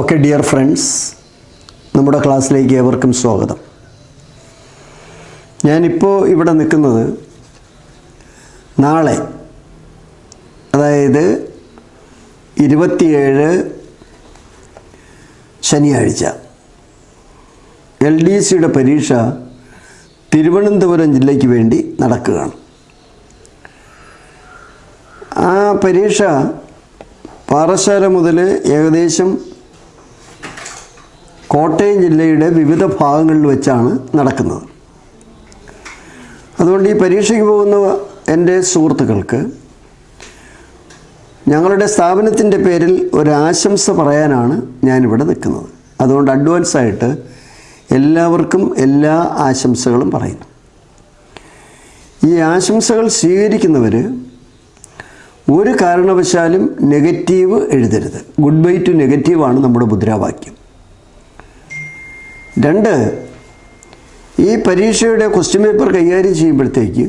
Okay dear friends നമ്മുടെ ക്ലാസ്സിലേക്ക് ഏവർക്കും സ്വാഗതം. ഞാനിപ്പോൾ ഇവിടെ നിൽക്കുന്നത് നാളെ അതായത് ഇരുപത്തിയേഴ് ശനിയാഴ്ച. എൽ ഡി സിയുടെ പരീക്ഷ തിരുവനന്തപുരം ജില്ലയ്ക്ക് വേണ്ടി നടക്കുകയാണ്. ആ പരീക്ഷ പാറശാല മുതൽ ഏകദേശം കോട്ടയം ജില്ലയുടെ വിവിധ ഭാഗങ്ങളിൽ വെച്ചാണ് നടക്കുന്നത്. അതുകൊണ്ട് ഈ പരീക്ഷയ്ക്ക് പോകുന്ന എന്റെ സുഹൃത്തുക്കൾക്ക് ഞങ്ങളുടെ സ്ഥാപനത്തിന്റെ പേരിൽ ഒരാശംസ പറയാനാണ് ഞാനിവിടെ നിൽക്കുന്നത്. അതുകൊണ്ട് അഡ്വാൻസായിട്ട് എല്ലാവർക്കും എല്ലാ ആശംസകളും പറയുന്നു. ഈ ആശംസകൾ സ്വീകരിക്കുന്നവർ ഒരു കാരണവശാലും നെഗറ്റീവ് എഴുതരുത്. ഗുഡ് ബൈ ടു നെഗറ്റീവാണ് നമ്മുടെ മുദ്രാവാക്യം. രണ്ട് ഈ പരീക്ഷയുടെ ക്വസ്റ്റ്യൻ പേപ്പർ കൈകാര്യം ചെയ്യുമ്പോഴത്തേക്ക്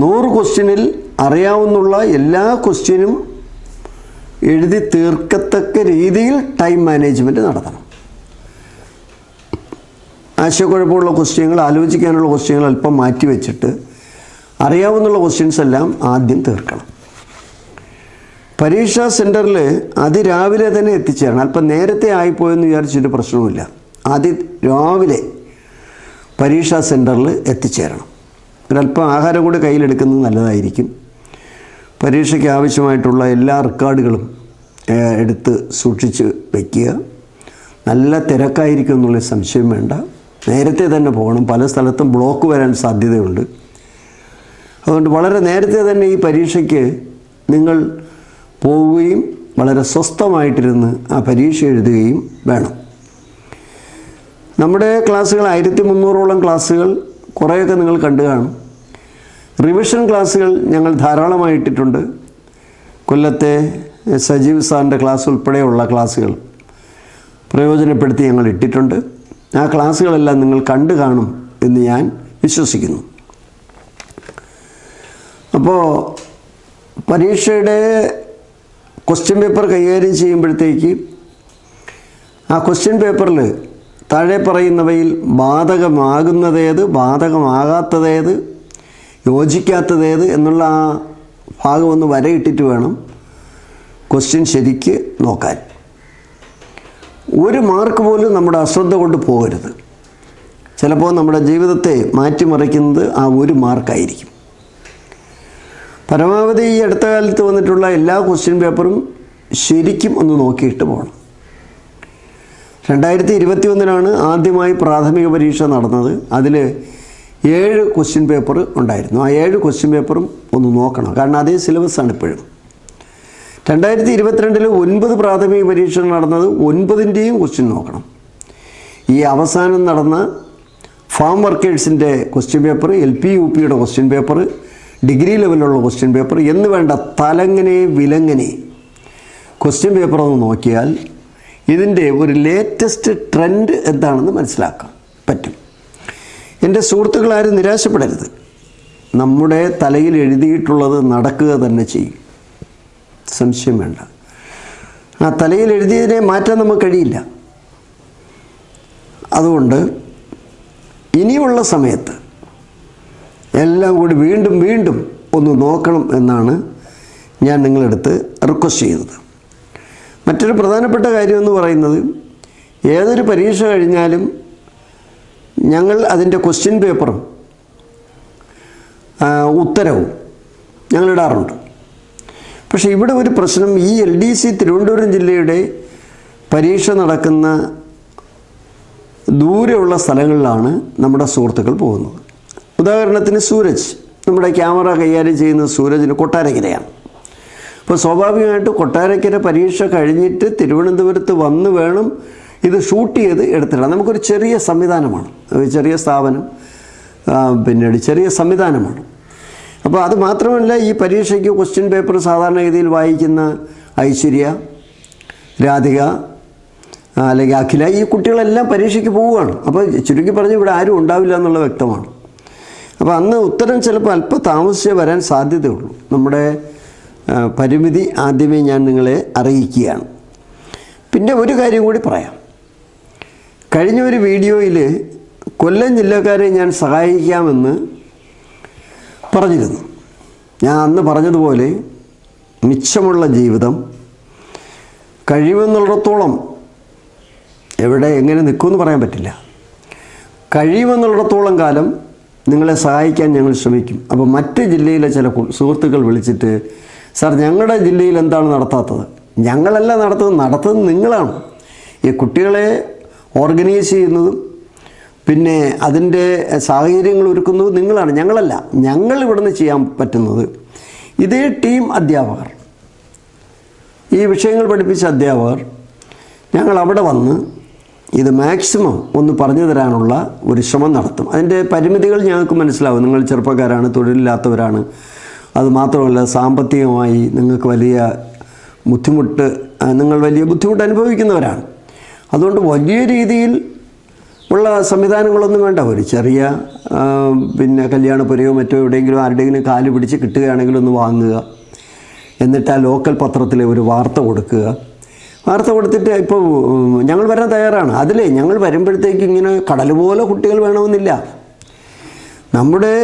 നൂറ് ക്വസ്റ്റ്യനിൽ അറിയാവുന്നുള്ള എല്ലാ ക്വസ്റ്റ്യനും എഴുതി തീർക്കത്തക്ക രീതിയിൽ ടൈം മാനേജ്മെന്റ് നടത്തണം. ആശയക്കുഴപ്പമുള്ള ക്വസ്റ്റ്യങ്ങൾ ആലോചിക്കാനുള്ള ക്വസ്റ്റ്യങ്ങൾ അല്പം മാറ്റി വെച്ചിട്ട് അറിയാവുന്നുള്ള ക്വസ്റ്റ്യൻസ് എല്ലാം ആദ്യം തീർക്കണം. പരീക്ഷാ സെന്ററിൽ അതിരാവിലെ തന്നെ എത്തിച്ചേരണം. അല്പം നേരത്തെ ആയിപ്പോയെന്ന് വിചാരിച്ചിട്ട് പ്രശ്നവുമില്ല. അതി രാവിലെ പരീക്ഷാ സെന്ററിൽ എത്തിച്ചേരണം. ഒരല്പം ആഹാരം കൂടി കയ്യിലെടുക്കുന്നത് നല്ലതായിരിക്കും. പരീക്ഷയ്ക്ക് ആവശ്യമായിട്ടുള്ള എല്ലാ റെക്കോർഡുകളും എടുത്ത് സൂക്ഷിച്ച് വയ്ക്കുക നല്ല തിരക്കായിരിക്കും എന്നുള്ള സംശയം വേണ്ട. നേരത്തെ തന്നെ പോകണം. പല സ്ഥലത്തും ബ്ലോക്ക് വരാൻ സാധ്യതയുണ്ട്. അതുകൊണ്ട് വളരെ നേരത്തെ തന്നെ ഈ പരീക്ഷയ്ക്ക് നിങ്ങൾ പോവുകയും വളരെ സ്വസ്ഥമായിട്ടിരുന്ന് ആ പരീക്ഷ എഴുതുകയും വേണം. നമ്മുടെ ക്ലാസ്സുകൾ ആയിരത്തി മുന്നൂറോളം ക്ലാസ്സുകൾ കുറേയൊക്കെ നിങ്ങൾ കണ്ടു കാണും. റിവിഷൻ ക്ലാസ്സുകൾ ഞങ്ങൾ ധാരാളമായിട്ടിട്ടുണ്ട്. കൊല്ലത്തെ സജീവ് സാറിന്റെ ക്ലാസ് ഉൾപ്പെടെയുള്ള ക്ലാസ്സുകൾ പ്രയോജനപ്പെടുത്തി ഞങ്ങൾ ഇട്ടിട്ടുണ്ട്. ആ ക്ലാസ്സുകളെല്ലാം നിങ്ങൾ കണ്ടു കാണും എന്ന് ഞാൻ വിശ്വസിക്കുന്നു. അപ്പോൾ പരീക്ഷയുടെ ക്വസ്റ്റ്യൻ പേപ്പർ കൈകാര്യം ചെയ്യുമ്പോഴത്തേക്ക് ആ ക്വസ്റ്റ്യൻ പേപ്പറിൽ താഴെ പറയുന്നവയിൽ ബാധകമാകുന്നതേത് ബാധകമാകാത്തതേത് യോജിക്കാത്തതേത് എന്നുള്ള ആ ഭാഗം ഒന്ന് വരയിട്ടിട്ട് വേണം ക്വസ്റ്റ്യൻ ശരിക്ക് നോക്കാൻ. ഒരു മാർക്ക് പോലും നമ്മുടെ അശ്രദ്ധ കൊണ്ട് പോകരുത്. ചിലപ്പോൾ നമ്മുടെ ജീവിതത്തെ മാറ്റിമറിക്കുന്നത് ആ ഒരു മാർക്കായിരിക്കും പരമാവധി ഈ അടുത്ത കാലത്ത് വന്നിട്ടുള്ള എല്ലാ ക്വസ്റ്റ്യൻ പേപ്പറും ശരിക്കും ഒന്ന് നോക്കിയിട്ട് പോകണം. രണ്ടായിരത്തി ഇരുപത്തി ഒന്നിനാണ് ആദ്യമായി പ്രാഥമിക പരീക്ഷ നടന്നത്. അതിൽ ഏഴ് ക്വസ്റ്റ്യൻ പേപ്പർ ഉണ്ടായിരുന്നു. ആ ഏഴ് ക്വസ്റ്റ്യൻ പേപ്പറും ഒന്ന് നോക്കണം. കാരണം അതേ സിലബസാണ് ഇപ്പോഴും. രണ്ടായിരത്തി ഇരുപത്തിരണ്ടിൽ ഒൻപത് പ്രാഥമിക പരീക്ഷ നടന്നത് ഒൻപതിന്റെയും ക്വസ്റ്റ്യൻ നോക്കണം. ഈ അവസാനം നടന്ന farm വർക്കേഴ്സിന്റെ question paper L P U പിയുടെ ക്വസ്റ്റ്യൻ പേപ്പർ ഡിഗ്രി ലെവലിലുള്ള ക്വസ്റ്റ്യൻ പേപ്പർ എന്ന് വേണ്ട തലങ്ങനെ വിലങ്ങനെ ക്വസ്റ്റ്യൻ പേപ്പർ ഒന്ന് നോക്കിയാൽ ഇതിന്റെ ഒരു ലേറ്റസ്റ്റ് ട്രെൻഡ് എന്താണെന്ന് മനസ്സിലാക്കാം. പറ്റും. എന്റെ സുഹൃത്തുക്കളാരും നിരാശപ്പെടരുത്. നമ്മുടെ തലയിൽ എഴുതിയിട്ടുള്ളത് നടക്കുക തന്നെ ചെയ്യും. സംശയം വേണ്ട. ആ തലയിൽ എഴുതിയതിനെ മാറ്റാൻ നമുക്ക് കഴിയില്ല. അതുകൊണ്ട് ഇനിയുള്ള സമയത്ത് എല്ലാം കൂടി വീണ്ടും വീണ്ടും ഒന്ന് നോക്കണം എന്നാണ് ഞാൻ നിങ്ങളെടുത്ത് റിക്വസ്റ്റ് ചെയ്യുന്നത്. മറ്റൊരു പ്രധാനപ്പെട്ട കാര്യമെന്ന് പറയുന്നത് ഏതൊരു പരീക്ഷ കഴിഞ്ഞാലും ഞങ്ങൾ അതിന്റെ ക്വസ്റ്റ്യൻ പേപ്പറും ഉത്തരവും ഞങ്ങൾ ഇടാറുണ്ട്. പക്ഷേ ഇവിടെ ഒരു പ്രശ്നം ഈ എൽ ഡി സി തിരുവനന്തപുരം ജില്ലയുടെ പരീക്ഷ നടക്കുന്ന ദൂരെയുള്ള സ്ഥലങ്ങളിലാണ് നമ്മുടെ സുഹൃത്തുക്കൾ പോകുന്നത്. ഉദാഹരണത്തിന് സൂരജ്. നമ്മുടെ ക്യാമറ കൈകാര്യം ചെയ്യുന്ന സൂരജിന് കൊട്ടാരക്കരയാണ്. അപ്പോൾ സ്വാഭാവികമായിട്ട് കൊട്ടാരക്കര പരീക്ഷ കഴിഞ്ഞിട്ട് തിരുവനന്തപുരത്ത് വന്ന് വേണം ഇത് ഷൂട്ട് ചെയ്ത് എടുത്തിടാം നമുക്കൊരു ചെറിയ സംവിധാനമാണ്. ചെറിയ സ്ഥാപനം പിന്നെ ചെറിയ സംവിധാനമാണ്. അപ്പോൾ അത് മാത്രമല്ല ഈ പരീക്ഷയ്ക്ക് ക്വസ്റ്റ്യൻ പേപ്പർ സാധാരണഗതിയിൽ വായിക്കുന്ന ഐശ്വര്യ രാധിക അല്ലെങ്കിൽ അഖില ഈ കുട്ടികളെല്ലാം പരീക്ഷയ്ക്ക് പോവുകയാണ്. അപ്പോൾ ചുരുക്കി പറഞ്ഞ് ഇവിടെ ആരും ഉണ്ടാവില്ല എന്നുള്ള വ്യക്തമാണ്. അപ്പോൾ അന്ന് ഉത്തരം ചിലപ്പോൾ അല്പം താമസിച്ചേ വരാൻ സാധ്യതയുള്ളൂ. നമ്മുടെ പരിമിതി ആദ്യമേ ഞാൻ നിങ്ങളെ അറിയിക്കുകയാണ്. പിന്നെ ഒരു കാര്യം കൂടി പറയാം. കഴിഞ്ഞ ഒരു വീഡിയോയിൽ കൊല്ലം ജില്ലക്കാരെ ഞാൻ സഹായിക്കാമെന്ന് പറഞ്ഞിരുന്നു. ഞാൻ അന്ന് പറഞ്ഞതുപോലെ മിച്ചമുള്ള ജീവിതം കഴിവെന്നുള്ളിടത്തോളം എവിടെ എങ്ങനെ നിൽക്കുമെന്ന് പറയാൻ പറ്റില്ല. കഴിയുമെന്നുള്ളിടത്തോളം കാലം നിങ്ങളെ സഹായിക്കാൻ ഞങ്ങൾ ശ്രമിക്കും. അപ്പോൾ മറ്റ് ജില്ലയിലെ ചില സുഹൃത്തുക്കൾ വിളിച്ചിട്ട് സാർ ഞങ്ങളുടെ ജില്ലയിൽ എന്താണ് നടത്താത്തത്? ഞങ്ങളല്ല നടത്തുന്നത്. നടത്തുന്നത് നിങ്ങളാണ്. ഈ കുട്ടികളെ ഓർഗനൈസ് ചെയ്യുന്നതും പിന്നെ അതിന്റെ സാഹചര്യങ്ങൾ ഒരുക്കുന്നതും നിങ്ങളാണ്. ഞങ്ങളല്ല. ഞങ്ങൾ ഇവിടുന്ന് ചെയ്യാൻ പറ്റുന്നത്. ഇതേ ടീം അധ്യാപകർ. ഈ വിഷയങ്ങൾ പഠിപ്പിച്ച അധ്യാപകർ ഞങ്ങൾ അവിടെ വന്ന് ഇത് മാക്സിമം ഒന്ന് പറഞ്ഞു തരാനുള്ള ഒരു ശ്രമം നടത്തും. അതിന്റെ പരിമിതികൾ ഞങ്ങൾക്ക് മനസ്സിലാവും. നിങ്ങൾ ചെറുപ്പക്കാരാണ് തൊഴിലില്ലാത്തവരാണ്. അതുമാത്രമല്ല സാമ്പത്തികമായി നിങ്ങൾക്ക് വലിയ ബുദ്ധിമുട്ട് നിങ്ങൾ വലിയ ബുദ്ധിമുട്ട് അനുഭവിക്കുന്നവരാണ്. അതുകൊണ്ട് വലിയ രീതിയിൽ ഉള്ള സംവിധാനങ്ങളൊന്നും വേണ്ട. ഒരു ചെറിയ പിന്നെ കല്യാണപ്പുരയോ മറ്റോ എവിടെയെങ്കിലും ആരുടെയെങ്കിലും കാൽ പിടിച്ച് കിട്ടുകയാണെങ്കിൽ ഒന്ന് വാങ്ങുക. എന്നിട്ട് ആ ലോക്കൽ പത്രത്തിലെ ഒരു വാർത്ത കൊടുക്കുക. വാർത്ത കൊടുത്തിട്ട് ഇപ്പോൾ ഞങ്ങൾ വരാൻ തയ്യാറാണ്. അതിലേ ഞങ്ങൾ വരുമ്പോഴത്തേക്ക് ഇങ്ങനെ കടൽ പോലെ കുട്ടികൾ വേണമെന്നില്ല. നമ്മുടെ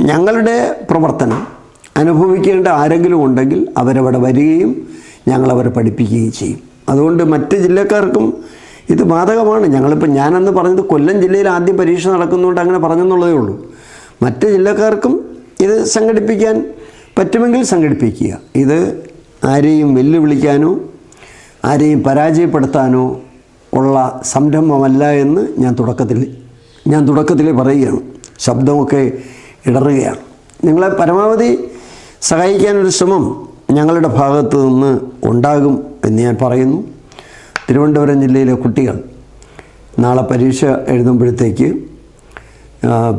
ഞങ്ങളുടെ പ്രവർത്തനം അനുഭവിക്കേണ്ട ആരെങ്കിലും ഉണ്ടെങ്കിൽ അവരവിടെ വരികയും ഞങ്ങളവരെ പഠിപ്പിക്കുകയും ചെയ്യും. അതുകൊണ്ട് മറ്റ് ജില്ലക്കാർക്കും ഇത് ബാധകമാണ്. ഞങ്ങളിപ്പോൾ ഞാനന്ന് പറഞ്ഞത് കൊല്ലം ജില്ലയിൽ ആദ്യം പരീക്ഷ നടക്കുന്നതുകൊണ്ട് അങ്ങനെ പറഞ്ഞെന്നുള്ളതേ ഉള്ളൂ. മറ്റ് ജില്ലക്കാർക്കും ഇത് സംഘടിപ്പിക്കാൻ പറ്റുമെങ്കിൽ സംഘടിപ്പിക്കുക. ഇത് ആരെയും വെല്ലുവിളിക്കാനോ ആരെയും പരാജയപ്പെടുത്താനോ ഉള്ള സംരംഭമല്ല എന്ന് ഞാൻ തുടക്കത്തിൽ ഞാൻ തുടക്കത്തിൽ പറയുകയാണ്. ശബ്ദമൊക്കെ ഇടറുകയാണ്. നിങ്ങളെ പരമാവധി സഹായിക്കാനൊരു ശ്രമം ഞങ്ങളുടെ ഭാഗത്തു നിന്ന് ഉണ്ടാകും എന്ന് ഞാൻ പറയുന്നു. തിരുവനന്തപുരം ജില്ലയിലെ കുട്ടികൾ നാളെ പരീക്ഷ എഴുതുമ്പോഴത്തേക്ക്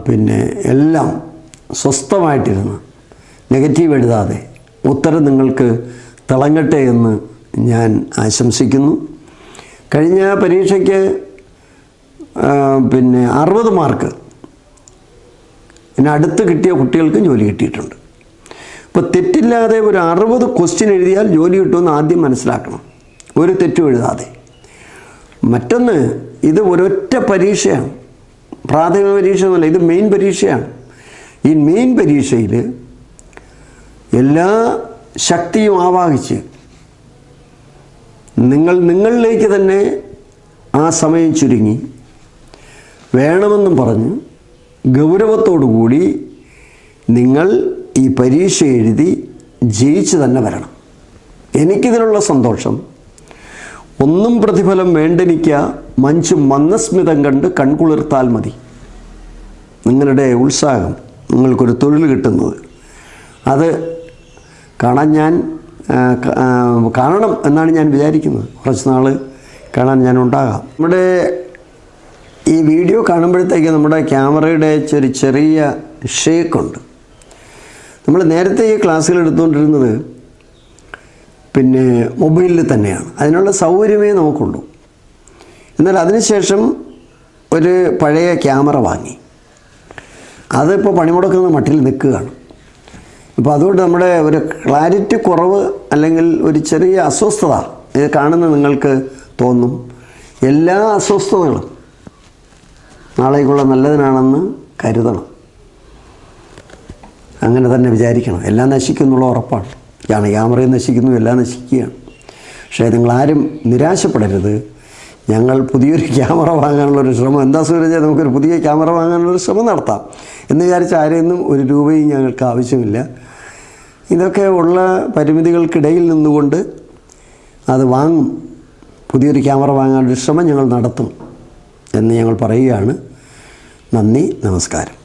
പിന്നെ എല്ലാം സ്വസ്ഥമായിട്ടിരുന്ന് നെഗറ്റീവ് എഴുതാതെ ഉത്തരം നിങ്ങൾക്ക് തിളങ്ങട്ടെ എന്ന് ഞാൻ ആശംസിക്കുന്നു. കഴിഞ്ഞ പരീക്ഷയ്ക്ക് പിന്നെ അറുപത് മാർക്ക് പിന്നെ അടുത്ത് കിട്ടിയ കുട്ടികൾക്കും ജോലി കിട്ടിയിട്ടുണ്ട്. അപ്പോൾ തെറ്റില്ലാതെ ഒരു അറുപത് ക്വസ്റ്റ്യൻ എഴുതിയാൽ ജോലി കിട്ടുമെന്ന് ആദ്യം മനസ്സിലാക്കണം. ഒരു തെറ്റും എഴുതാതെ. മറ്റൊന്ന് ഇത് ഒരൊറ്റ പരീക്ഷയാണ്. പ്രാഥമിക പരീക്ഷ എന്നല്ല ഇത് മെയിൻ പരീക്ഷയാണ്. ഈ മെയിൻ പരീക്ഷയിൽ എല്ലാ ശക്തിയും ആവാഹിച്ച് നിങ്ങൾ നിങ്ങളിലേക്ക് തന്നെ ആ സമയം ചുരുങ്ങി. വേണമെന്നും പറഞ്ഞ് ഗൗരവത്തോടു കൂടി നിങ്ങൾ ഈ പരീക്ഷ എഴുതി ജയിച്ചു തന്നെ വരണം. എനിക്കിതിനുള്ള സന്തോഷം. ഒന്നും പ്രതിഫലം വേണ്ടെനിക്ക മഞ്ചു മന്ദസ്മിതം കണ്ട് കൺകുളിർത്താൽ മതി. നിങ്ങളുടെ ഉത്സാഹം നിങ്ങൾക്കൊരു തൊഴിൽ കിട്ടുന്നത്. അത് കാണാൻ ഞാൻ കാണണം എന്നാണ് ഞാൻ വിചാരിക്കുന്നത്. കുറച്ച് നാൾ കാണാൻ ഞാൻ ഉണ്ടാകാം. നമ്മുടെ ഈ വീഡിയോ കാണുമ്പോഴത്തേക്ക് നമ്മുടെ ക്യാമറയുടെ ഒരു ചെറിയ ഷേക്കുണ്ട്. നമ്മൾ നേരത്തെ ഈ ക്ലാസ്സുകൾ എടുത്തുകൊണ്ടിരുന്നത് പിന്നെ മൊബൈലിൽ തന്നെയാണ്. അതിനുള്ള സൗകര്യമേ നമുക്കുള്ളൂ. എന്നാൽ അതിനുശേഷം ഒരു പഴയ ക്യാമറ വാങ്ങി. അതിപ്പോൾ പണിമുടക്കുന്ന മട്ടിൽ നിൽക്കുകയാണ്. അപ്പോൾ അതുകൊണ്ട് നമ്മുടെ ഒരു ക്ലാരിറ്റി കുറവ് അല്ലെങ്കിൽ ഒരു ചെറിയ അസ്വസ്ഥത ഇത് കാണുന്ന നിങ്ങൾക്ക് തോന്നും. എല്ലാ അസ്വസ്ഥതകളും നാളേക്കുള്ള നല്ലതിനാണെന്ന് കരുതണം. അങ്ങനെ തന്നെ വിചാരിക്കണം. എല്ലാം നശിക്കുന്നുള്ള ഉറപ്പാണ്. ഇതാണ് ക്യാമറയും നശിക്കുന്നു എല്ലാം നശിക്കുകയാണ്. പക്ഷേ നിങ്ങളാരും നിരാശപ്പെടരുത്. ഞങ്ങൾ പുതിയൊരു ക്യാമറ വാങ്ങാനുള്ള ഒരു ശ്രമം. എന്താ സൂരജ് നമുക്കൊരു പുതിയ ക്യാമറ വാങ്ങാനുള്ള ഒരു ശ്രമം നടത്താം എന്ന് വിചാരിച്ച് ആരെയൊന്നും ഒരു രൂപയും ഞങ്ങൾക്ക് ആവശ്യമില്ല. ഇതൊക്കെ ഉള്ള പരിമിതികൾക്കിടയിൽ നിന്നുകൊണ്ട് അത് വാങ്ങും. പുതിയൊരു ക്യാമറ വാങ്ങാനൊരു ശ്രമം ഞങ്ങൾ നടത്തും എന്ന് ഞങ്ങൾ പറയുകയാണ്. നന്ദി നമസ്കാരം.